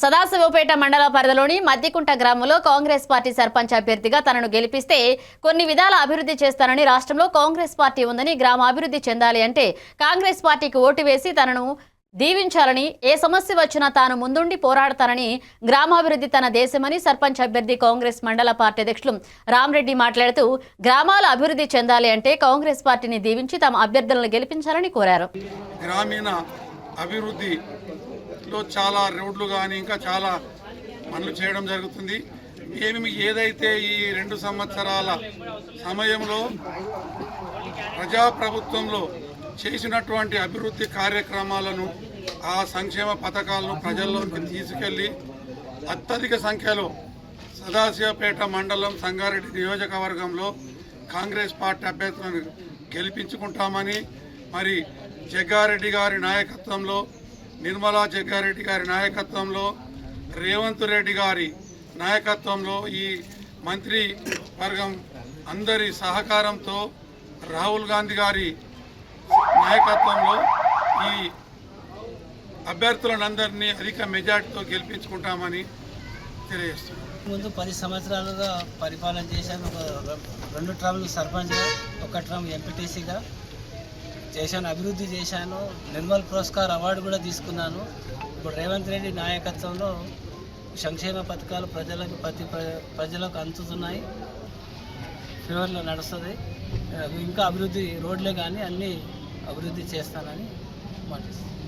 సదాశివపేట మండల పరిధిలోని మద్దికుంట గ్రామంలో కాంగ్రెస్ పార్టీ సర్పంచ్ అభ్యర్థిగా తనను గెలిపిస్తే కొన్ని విధాల అభివృద్ధి చేస్తానని రాష్ట్రంలో కాంగ్రెస్ పార్టీ ఉందని గ్రామ అభివృద్ధి చెందాలి అంటే కాంగ్రెస్ పార్టీకి ఓటు వేసి తనను దీవించాలని ఏ సమస్య వచ్చినా తాను ముందుండి పోరాడతానని గ్రామాభివృద్ధి తన దేశమని సర్పంచ్ అభ్యర్థి కాంగ్రెస్ మండల పార్టీ అధ్యక్షులు రామరెడ్డి మాట్లాడుతూ గ్రామాల అభివృద్ధి చెందాలి అంటే కాంగ్రెస్ పార్టీని దీవించి తమ అభ్యర్థులను గెలిపించాలని కోరారు. గ్రామీణ అభివృద్ధిలో చాలా రోడ్లు కానీ ఇంకా చాలా పనులు చేయడం జరుగుతుంది. మేము ఏదైతే ఈ రెండు సంవత్సరాల సమయంలో ప్రజాప్రభుత్వంలో చేసినటువంటి అభివృద్ధి కార్యక్రమాలను ఆ సంక్షేమ పథకాలను ప్రజల్లోకి తీసుకెళ్ళి అత్యధిక సంఖ్యలో సదాశివపేట మండలం సంగారెడ్డి నియోజకవర్గంలో కాంగ్రెస్ పార్టీ అభ్యర్థులను గెలిపించుకుంటామని మరి జగ్గారెడ్డి గారి నాయకత్వంలో నిర్మలా జగ్గారెడ్డి గారి నాయకత్వంలో రేవంత్ రెడ్డి గారి నాయకత్వంలో ఈ మంత్రి వర్గం అందరి సహకారంతో రాహుల్ గాంధీ గారి నాయకత్వంలో ఈ అభ్యర్థులందరినీ అధిక మెజార్టీతో గెలిపించుకుంటామని తెలియజేస్తున్నాం. ముందు పది సంవత్సరాలుగా పరిపాలన చేశాను రెండు టర్మ్లు సర్పంచ్గా ఒక ట్రమ్ ఎంపీటీసీగా. చేశాను అభివృద్ధి చేశాను నిర్మల్ పురస్కార్ అవార్డు కూడా తీసుకున్నాను. ఇప్పుడు రేవంత్ రెడ్డి నాయకత్వంలో సంక్షేమ పథకాలు ప్రజలకు ప్రతి ప్ర- ప్రజలకు అందుతున్నాయి. ఫీవర్లో నడుస్తుంది. ఇంకా అభివృద్ధి రోడ్లే కానీ అన్నీ అభివృద్ధి చేస్తానని మాటిస్తున్నాను